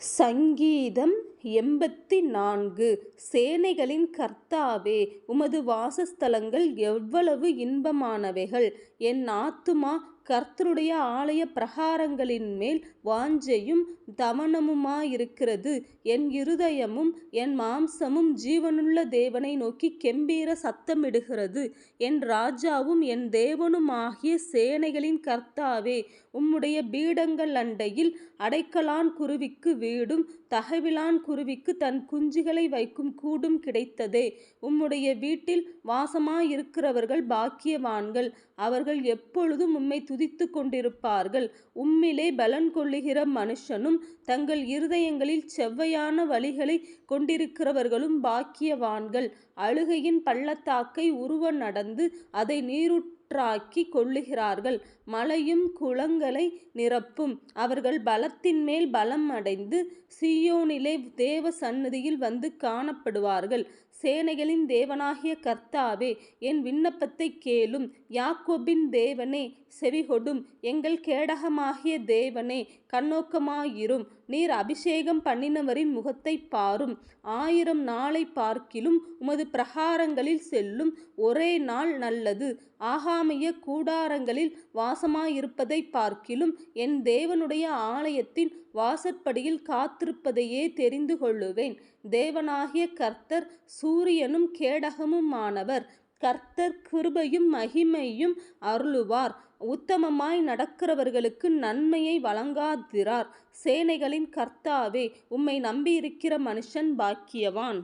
சங்கீதம் எண்பத்தி நான்கு சேனைகளின் கர்த்தாவே உமது வாசஸ்தலங்கள் எவ்வளவு இன்பமானவைகள். என் ஆத்துமா கர்த்தருடைய ஆலய பிரகாரங்களின் மேல் வாஞ்சையும் தவனமுமாயிருக்கிறது. என் இருதயமும் என் மாம்சமும் ஜீவனுள்ள தேவனை நோக்கி கெம்பீர சத்தமிடுகிறது. என் ராஜாவும் என் தேவனுமாகிய சேனைகளின் கர்த்தாவே உம்முடைய பீடங்கள் அண்டையில் அடைக்கலான் குருவிக்கு வீடும் தகவிலான் குருவிக்கு தன் குஞ்சுகளை வைக்கும் கூடும் கிடைத்ததே. உம்முடைய வீட்டில் வாசமாயிருக்கிறவர்கள் பாக்கியவான்கள். அவர்கள் எப்பொழுதும் உம்மை துதித்து கொண்டிருப்பார்கள். உம்மிலே பலன் கொள்ளுகிற மனுஷனும் தங்கள் இருதயங்களில் செவ்வையான வழிகளை கொண்டிருக்கிறவர்களும் பாக்கியவான்கள். அழுகையின் பள்ளத்தாக்கை உருவ நடந்து அதை நீருட் ஊற்றாக்கி கொள்ளுகிறார்கள். மலையும் குளங்களை நிரப்பும். அவர்கள் பலத்தின் மேல் பலம் அடைந்து சியோனிலே தேவ சந்நிதியில் வந்து காணப்படுவார்கள். சேனைகளின் தேவனாகிய கர்த்தாவே என் விண்ணப்பத்தை கேளும். யாக்கோபின் தேவனே செவிகொடும். எங்கள் கேடகமாகிய தேவனே கண்ணோக்கமாயிரும். நீர் அபிஷேகம் பண்ணினவரின் முகத்தை பாரும். ஆயிரம் நாளை பார்க்கிலும் உமது பிரகாரங்களில் செல்லும். ஒரே நாள் நல்லது. ஆகாமைய கூடாரங்களில் வாசமாயிருப்பதை பார்க்கிலும் என் தேவனுடைய ஆலயத்தின் வாசற்படியில் காத்திருப்பதையே தெரிந்து கொள்ளுவேன் தேவனாகிய கர்த்தர் சூரியனும் கேடகமுமானவர். கர்த்தர் கிருபையும் மகிமையும் அருளுவார். உத்தமமாய் நடக்கிறவர்களுக்கு நன்மையை வழங்காதிரார். சேனைகளின் கர்த்தாவே உம்மை நம்பியிருக்கிற மனுஷன் பாக்கியவான்.